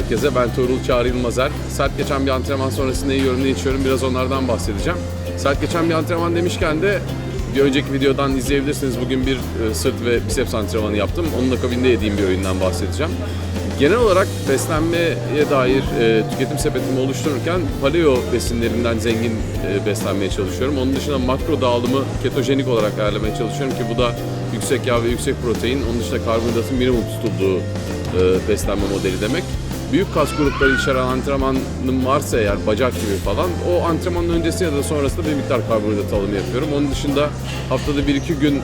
herkese. Ben Tuğrul Çağrı Yılmazer. Sert geçen bir antrenman sonrası ne yiyorum, ne içiyorum biraz onlardan bahsedeceğim. Sert geçen bir antrenman demişken de bir önceki videodan izleyebilirsiniz. Bugün bir e, sırt ve biceps antrenmanı yaptım. Onun akabinde yediğim bir öğünden bahsedeceğim. Genel olarak beslenmeye dair e, tüketim sepetimi oluştururken paleo besinlerinden zengin e, beslenmeye çalışıyorum. Onun dışında makro dağılımı ketojenik olarak ayarlamaya çalışıyorum ki bu da yüksek yağ ve yüksek protein, onun dışında karbonhidratın minimum tutulduğu e, beslenme modeli demek. Büyük kas grupları içeren antrenmanım varsa eğer bacak gibi falan o antrenmanın öncesi ya da sonrasında bir miktar karbonhidrat alımı yapıyorum. Onun dışında haftada 1-2 gün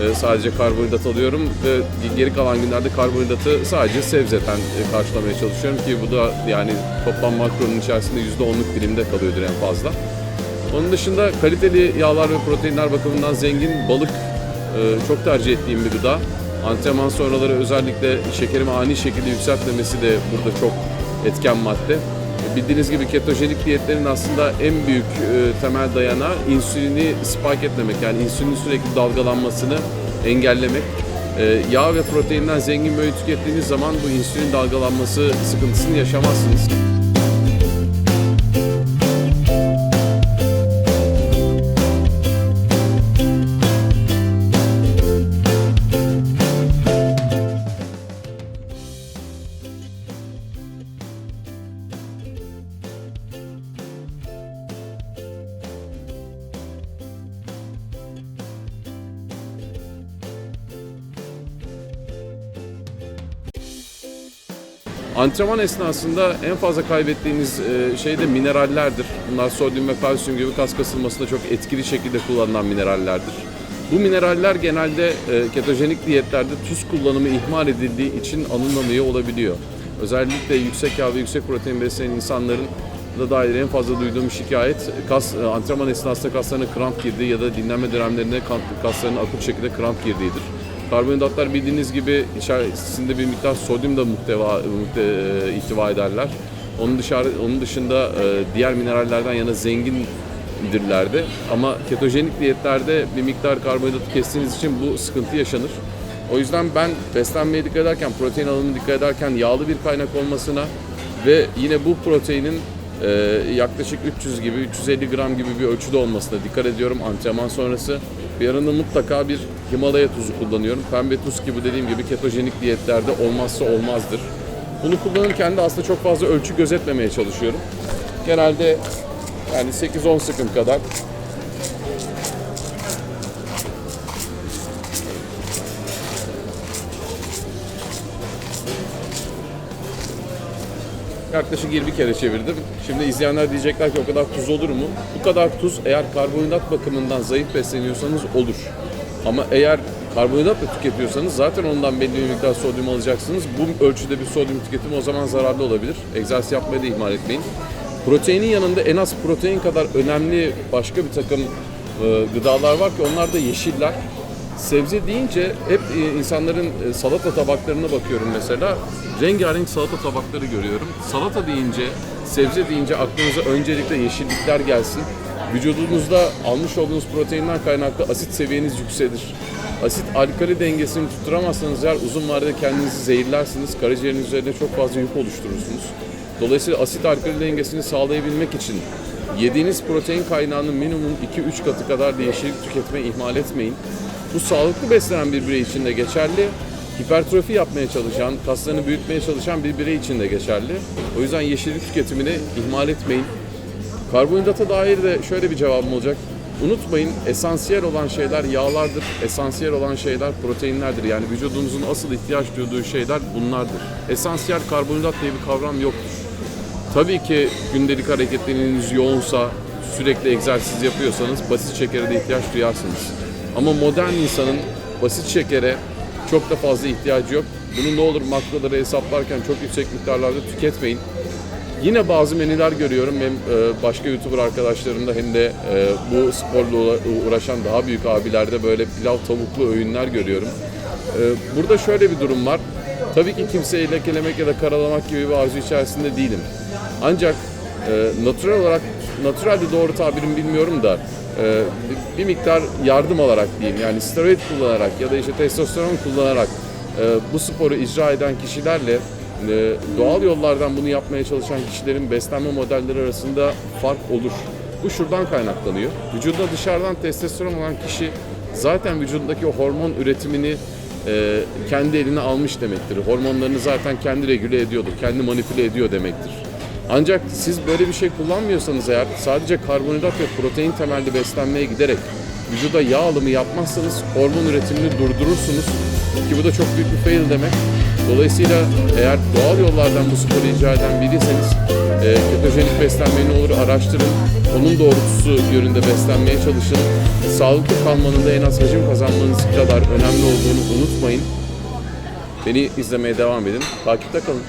e, sadece karbonhidrat alıyorum ve geri kalan günlerde karbonhidratı sadece sebzeten e, karşılamaya çalışıyorum ki bu da yani toplam makronun içerisinde %10'luk dilimde kalıyordur en fazla. Onun dışında kaliteli yağlar ve proteinler bakımından zengin balık e, çok tercih ettiğim bir gıda. Antrenman sonraları özellikle şekerimi ani şekilde yükseltmemesi de burada çok etken madde. Bildiğiniz gibi ketojenik diyetlerin aslında en büyük e, temel dayanağı insülini spike etmemek. Yani insülinin sürekli dalgalanmasını engellemek. E, yağ ve proteinden zengin bir öğün tükettiğiniz zaman bu insülin dalgalanması sıkıntısını yaşamazsınız. Antrenman esnasında en fazla kaybettiğiniz e, şey de minerallerdir. Bunlar sodyum ve kalsiyum gibi kas kasılmasında çok etkili şekilde kullanılan minerallerdir. Bu mineraller genelde e, ketojenik diyetlerde tuz kullanımı ihmal edildiği için alınamıyor olabiliyor. Özellikle yüksek yağ ve yüksek protein beslenen insanların da dair en fazla duyduğum şikayet kas e, antrenman esnasında kaslarına kramp girdiği ya da dinlenme dönemlerinde kaslarına akut şekilde kramp girdiğidir. Karbonhidratlar bildiğiniz gibi içerisinde bir miktar sodyum da muhteva, muhte, e, ihtiva ederler. Onun dışarı onun dışında e, diğer minerallerden yana zengindirlerdi. Ama ketojenik diyetlerde bir miktar karbonhidratı kestiğiniz için bu sıkıntı yaşanır. O yüzden ben beslenmeye dikkat ederken, protein alımına dikkat ederken yağlı bir kaynak olmasına ve yine bu proteinin e, yaklaşık 300 gibi 350 gram gibi bir ölçüde olmasına dikkat ediyorum antrenman sonrası. Yanında mutlaka bir Himalaya tuzu kullanıyorum. Pembe tuz ki bu dediğim gibi ketojenik diyetlerde olmazsa olmazdır. Bunu kullanırken de aslında çok fazla ölçü gözetmemeye çalışıyorum. Genelde yani 8-10 sıkım kadar Yaklaşık 20 kere çevirdim. Şimdi izleyenler diyecekler ki o kadar tuz olur mu? Bu kadar tuz eğer karbonhidrat bakımından zayıf besleniyorsanız olur. Ama eğer karbonhidrat da tüketiyorsanız zaten ondan belli bir miktar sodyum alacaksınız. Bu ölçüde bir sodyum tüketimi o zaman zararlı olabilir. Egzersiz yapmayı da ihmal etmeyin. Proteinin yanında en az protein kadar önemli başka bir takım e, gıdalar var ki onlar da yeşiller. Sebze deyince hep e, insanların e, salata tabaklarına bakıyorum mesela. Rengarenk salata tabakları görüyorum. Salata deyince, sebze deyince aklınıza öncelikle yeşillikler gelsin. Vücudunuzda almış olduğunuz proteinden kaynaklı asit seviyeniz yükselir. Asit alkali dengesini tutturamazsanız eğer uzun vadede kendinizi zehirlersiniz. Karaciğerin üzerine çok fazla yük oluşturursunuz. Dolayısıyla asit alkali dengesini sağlayabilmek için yediğiniz protein kaynağının minimum 2-3 katı kadar da yeşillik tüketmeyi ihmal etmeyin. Bu sağlıklı beslenen bir birey için de geçerli. Hipertrofi yapmaya çalışan, kaslarını büyütmeye çalışan bir birey için de geçerli. O yüzden yeşillik tüketimini ihmal etmeyin. Karbonhidrata dair de şöyle bir cevabım olacak. Unutmayın esansiyel olan şeyler yağlardır, esansiyel olan şeyler proteinlerdir. Yani vücudumuzun asıl ihtiyaç duyduğu şeyler bunlardır. Esansiyel karbonhidrat diye bir kavram yoktur. Tabii ki gündelik hareketleriniz yoğunsa, sürekli egzersiz yapıyorsanız basit şekere de ihtiyaç duyarsınız. Ama modern insanın basit şekere çok da fazla ihtiyacı yok. Bunu ne olur makroları hesaplarken çok yüksek miktarlarda tüketmeyin. Yine bazı menüler görüyorum hem e, başka YouTuber arkadaşlarımda hem de e, bu sporla uğra- uğraşan daha büyük abilerde böyle pilav tavuklu öğünler görüyorum. E, Burada şöyle bir durum var. Tabii ki kimseyi lekelemek ya da karalamak gibi bir arzu içerisinde değilim. Ancak e, natürel olarak, natürel de doğru tabirim bilmiyorum da bir- bir miktar yardım alarak diyeyim yani steroid kullanarak ya da işte testosteron kullanarak e, bu sporu icra eden kişilerle e, doğal yollardan bunu yapmaya çalışan kişilerin beslenme modelleri arasında fark olur. Bu şuradan kaynaklanıyor. Vücuduna dışarıdan testosteron olan kişi zaten vücudundaki o hormon üretimini e, kendi eline almış demektir. Hormonlarını zaten kendi regüle ediyordur, kendi manipüle ediyor demektir. Ancak siz böyle bir şey kullanmıyorsanız eğer sadece karbonhidrat ve protein temelli beslenmeye giderek vücuda yağ alımı yapmazsanız hormon üretimini durdurursunuz. Ki bu da çok büyük bir fail demek. Dolayısıyla eğer doğal yollardan bu sporu icra eden biriyseniz e, ketojenik beslenmeyi ne olur araştırın. Onun doğrultusu yönünde beslenmeye çalışın. Sağlıklı kalmanın da en az hacim kazanmanız kadar önemli olduğunu unutmayın. Beni izlemeye devam edin. Takipte kalın.